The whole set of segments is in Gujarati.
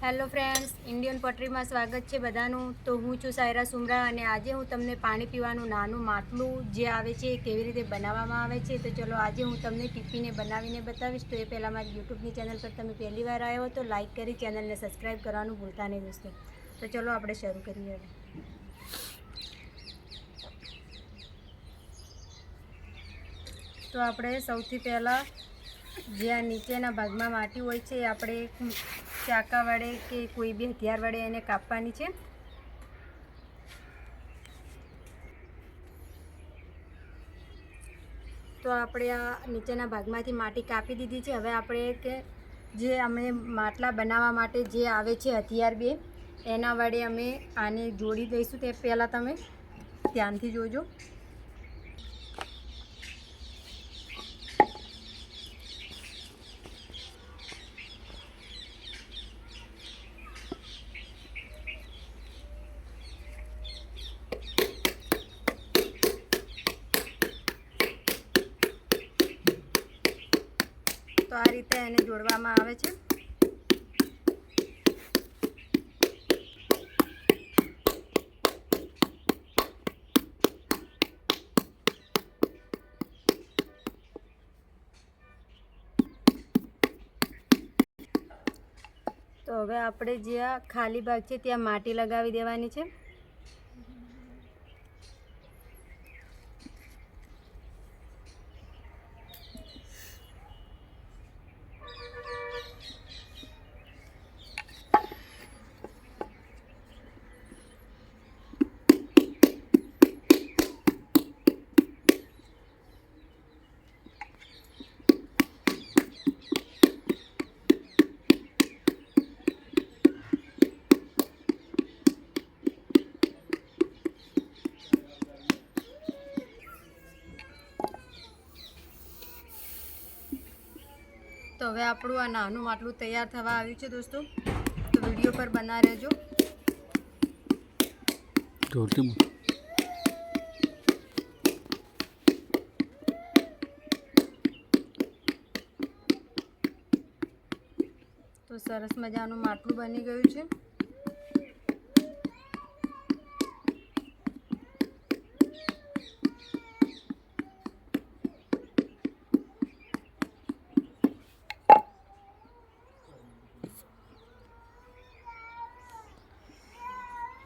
હેલો ફ્રેન્ડ્સ, ઇન્ડિયન પોટરીમાં સ્વાગત છે બધાનું. તો હું છું સાયરા સુમરા અને આજે હું તમને પાણી પીવાનું નાનું માટલું જે આવે છે એ કેવી રીતે બનાવવામાં આવે છે, તો ચલો આજે હું તમને ટીપીને બનાવીને બતાવીશ. તો એ પહેલાં મારી યુટ્યુબની ચેનલ પર તમે પહેલી વાર આવ્યો તો લાઇક કરી, ચેનલને સબસ્ક્રાઈબ કરવાનું ભૂલતા નહીં દોસ્તો. તો ચલો આપણે શરૂ કરીએ હવે. તો આપણે સૌથી પહેલાં જે આ નીચેના ભાગમાં માટી હોય છે, એ આપણે ચાકા વડે કે કોઈ બી હથિયાર વડે એને કાપવાની છે. તો આપણે આ નીચેના ભાગમાંથી માટી કાપી દીધી છે. હવે આપણે કે જે અમે માટલા બનાવવા માટે જે આવે છે હથિયાર બે, એના વડે અમે આને જોડી દઈશું. તે પહેલાં તમે ધ્યાનથી જોજો. તો આ રીતે એને જોડવામાં આવે છે. તો હવે આપણે જે ખાલી ભાગ છે, ત્યાં માટી લગાવી દેવાની છે. તો હવે આપણું આ નાનું માટલું તૈયાર થવા આવ્યું છે દોસ્તો. તો વીડિયો પર બના રહેજો. તો સરસ મજાનું માટલું બની ગયું છે.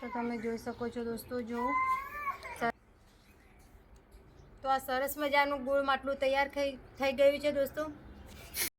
તો તમે જોઈ શકો છો દોસ્તો, જો. તો આ સરસ મજાનું ગોળ માટલું તૈયાર થઈ થઈ ગયું છે દોસ્તો.